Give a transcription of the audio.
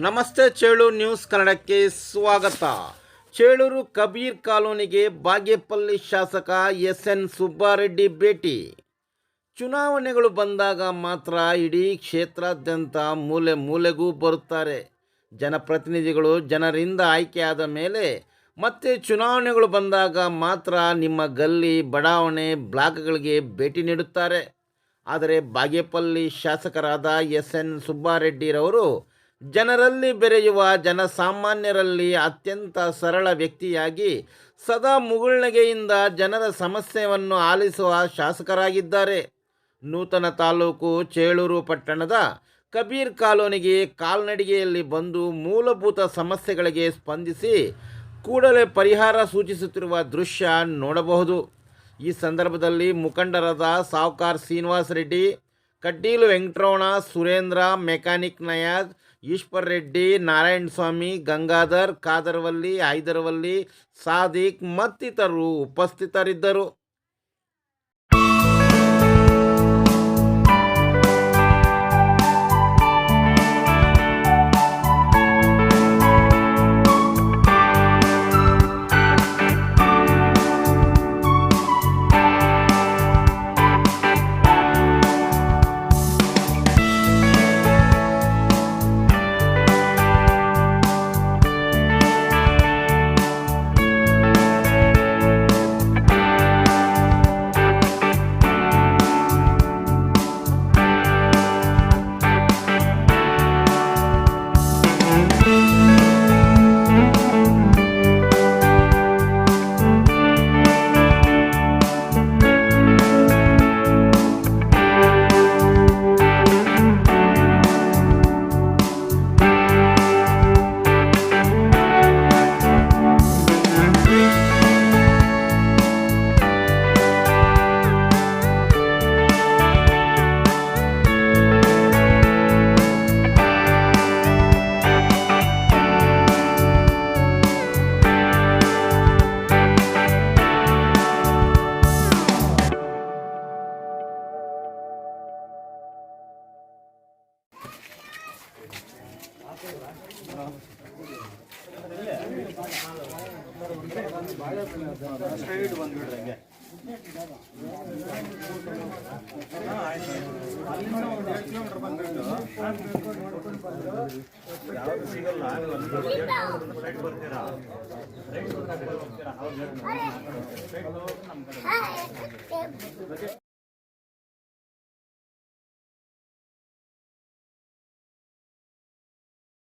ನಮಸ್ತೆ ಚೇಳು ನ್ಯೂಸ್ ಕನ್ನಡಕ್ಕೆ ಸ್ವಾಗತ. ಚೇಳೂರು ಕಬೀರ್ ಕಾಲೋನಿಗೆ ಬಾಗೇಪಲ್ಲಿ ಶಾಸಕ ಎಸ್ ಎನ್ ಸುಬ್ಬಾರೆಡ್ಡಿ ಭೇಟಿ. ಚುನಾವಣೆಗಳು ಬಂದಾಗ ಮಾತ್ರ ಇಡೀ ಕ್ಷೇತ್ರಾದ್ಯಂತ ಮೂಲೆ ಮೂಲೆಗೂ ಬರುತ್ತಾರೆ. ಜನಪ್ರತಿನಿಧಿಗಳು ಜನರಿಂದ ಆಯ್ಕೆಯಾದ ಮೇಲೆ ಮತ್ತೆ ಚುನಾವಣೆಗಳು ಬಂದಾಗ ಮಾತ್ರ ನಿಮ್ಮ ಗಲ್ಲಿ ಬಡಾವಣೆ ಬ್ಲಾಕ್ಗಳಿಗೆ ಭೇಟಿ ನೀಡುತ್ತಾರೆ. ಆದರೆ ಬಾಗೇಪಲ್ಲಿ ಶಾಸಕರಾದ ಎಸ್ ಎನ್ ಸುಬ್ಬಾರೆಡ್ಡಿರವರು ಜನರಲ್ಲಿ ಬೆರೆಯುವ ಜನಸಾಮಾನ್ಯರಲ್ಲಿ ಅತ್ಯಂತ ಸರಳ ವ್ಯಕ್ತಿಯಾಗಿ ಸದಾ ಮುಗುಳ್ನಗೆಯಿಂದ ಜನರ ಸಮಸ್ಯೆಯನ್ನು ಆಲಿಸುವ ಶಾಸಕರಾಗಿದ್ದಾರೆ. ನೂತನ ತಾಲೂಕು ಚೇಳೂರು ಪಟ್ಟಣದ ಕಬೀರ್ ಕಾಲೋನಿಗೆ ಕಾಲ್ನಡಿಗೆಯಲ್ಲಿ ಬಂದು ಮೂಲಭೂತ ಸಮಸ್ಯೆಗಳಿಗೆ ಸ್ಪಂದಿಸಿ ಕೂಡಲೇ ಪರಿಹಾರ ಸೂಚಿಸುತ್ತಿರುವ ದೃಶ್ಯ ನೋಡಬಹುದು. ಈ ಸಂದರ್ಭದಲ್ಲಿ ಮುಖಂಡರಾದ ಸಾವ್ಕಾರ್ ಶ್ರೀನಿವಾಸ ರೆಡ್ಡಿ, ಕಡ್ಡೀಲು ವೆಂಕಟರಮಣ, ಸುರೇಂದ್ರ, ಮೆಕ್ಯಾನಿಕ್ ನಯಾಜ್ ಈಶ್ವರ್ ರೆಡ್ಡಿ ನಾರಾಯಣ ಸ್ವಾಮಿ ಗಂಗಾಧರ್ ಕಾದರ್ವಲ್ಲಿ ಹೈದರ್ವಲ್ಲಿ ಸಾದಿಕ್ ಮತ್ತಿತರರು ಉಪಸ್ಥಿತರಿದ್ದರು. ಸೈಡ್ ಬಂದ್ಬಿಡ್ರಿ ಬಂದ್ಬಿಟ್ಟು ಸಿಗಲ್ಲ ಬರ್ತೀರಾ